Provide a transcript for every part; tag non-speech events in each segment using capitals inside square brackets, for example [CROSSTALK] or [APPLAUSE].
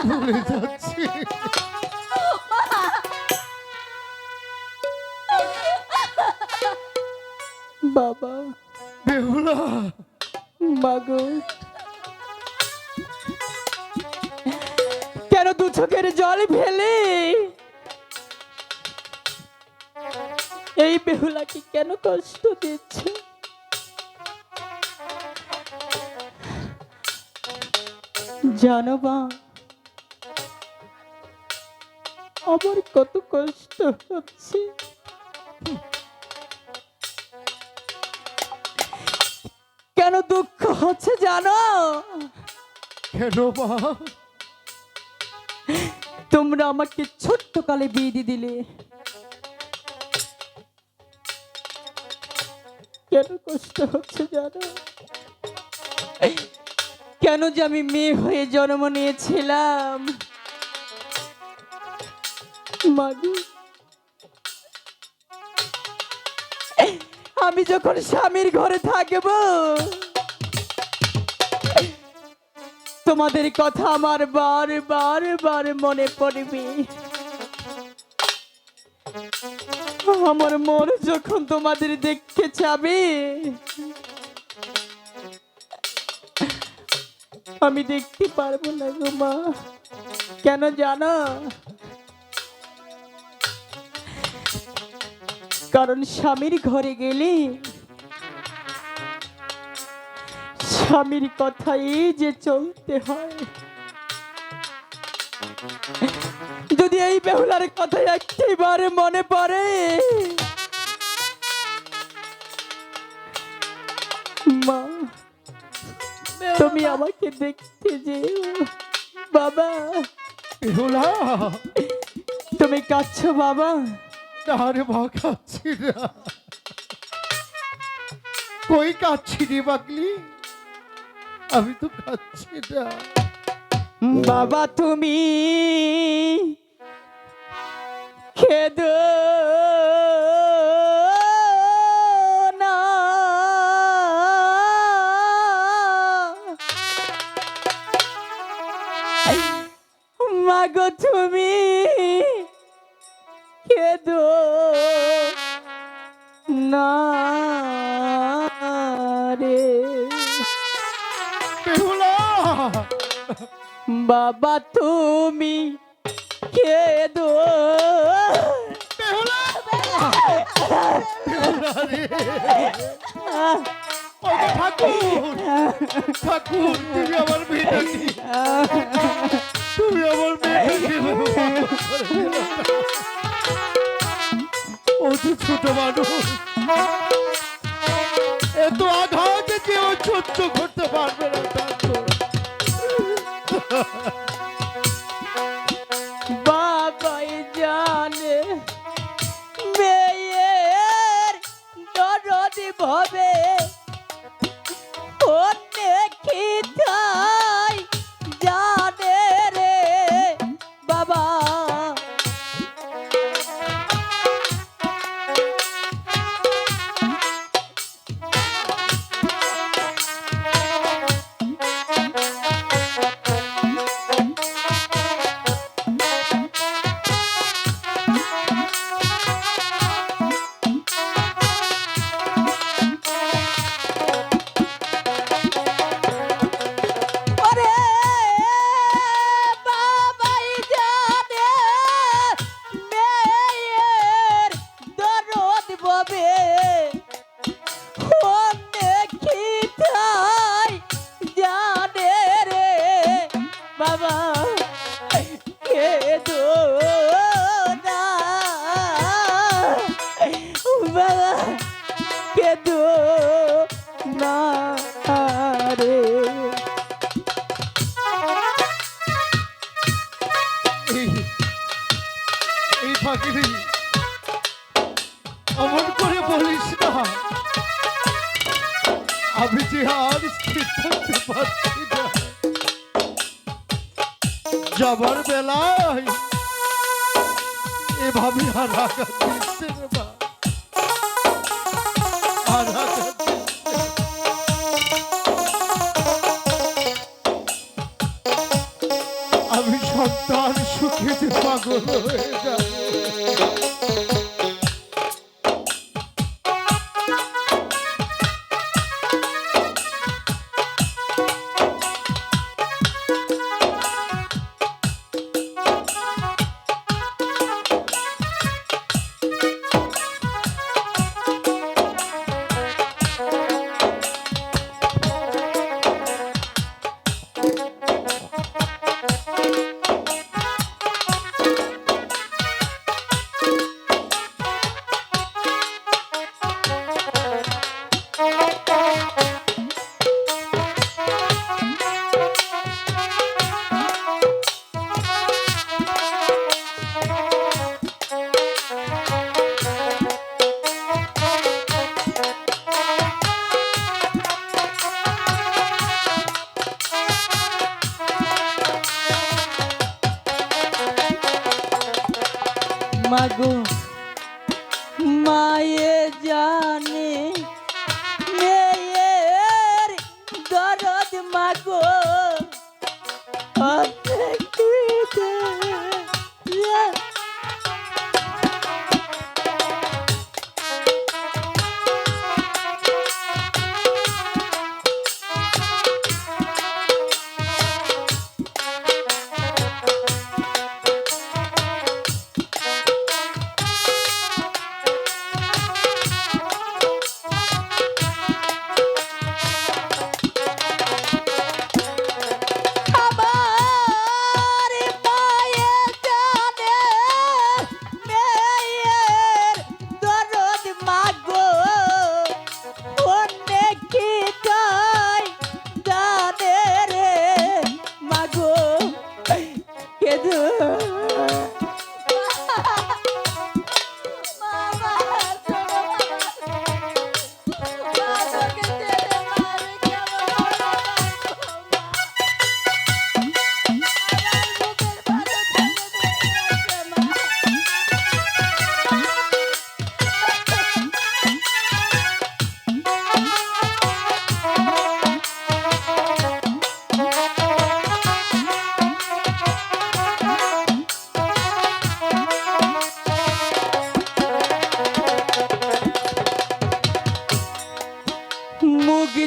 ভুলে [LAUGHS] যাচ্ছি। বাবা। বেহুলা। মাগো কেন দু চোখের জল ফেলে? এই বেহুলাকে কেন কষ্ট দিচ্ছ? জানো বা আমার কত কষ্ট হচ্ছে। কেন দুঃখ হচ্ছে জানো? কেন মা? তোমরা আমাকে ছোট্ট কালে বিয়ে দিয়ে দিলে। কেন কষ্ট হচ্ছে জানো? কেন যে আমি মেয়ে হয়ে জন্ম নিয়েছিলাম? আমি যখন স্বামীর ঘরে থাকব, তোমাদের কথা আমার বার বার বার মনে পড়বে। আমার মন যখন তোমাদের দেখতে যাবে, আমি দেখতে পারব না গো মা। কেন জানো? কারণ স্বামীর ঘরে গেলে স্বামীর কথাই যে চলতে হয়। যদি এই বেহুলার কথা একটিবার মনে পড়ে মা তুমি আমাকে দেখতে যে বাবা বেহুলা! তুমি কাঁদছো বাবা? আরে মা কাচ্ছি না কই কাচ্ছি রে পাগলি? আমি তো কাচ্ছি না। বাবা তুমি খেদ না। মাগো তুমি খেদ না রে। বাবা তুমি কেদো ঠাকুর। ঠাকুর তুমি আমার মেয়েটাকে এত আঘাত ও সহ্য করতে love. যাবার বেলায়। এভাবে আমি সন্তান সুখে পাগল হয়ে যাবে মাগো মায়ে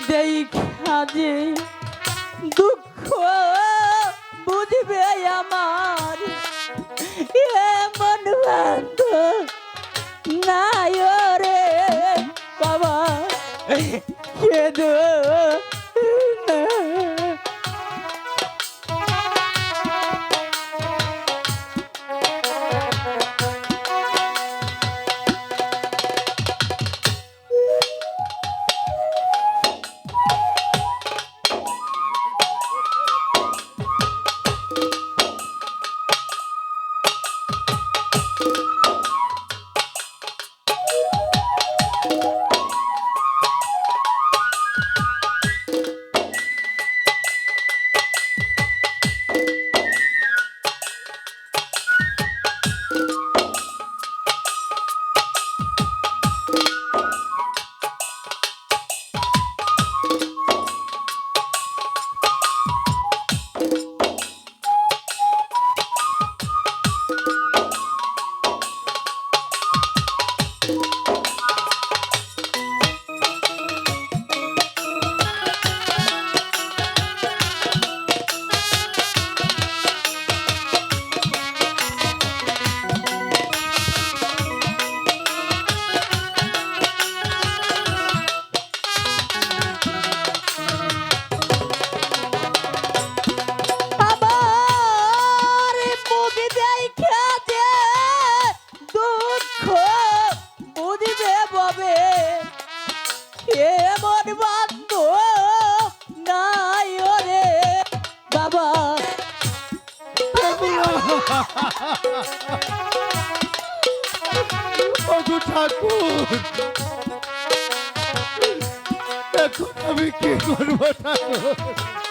মুখ যে দুঃখ বুঝবে আমার। এমন বান্ধ নাই রে বাবা। কেদো আমার বাবা। ঠাকুর এখন আমি কি করব ঠাকুর?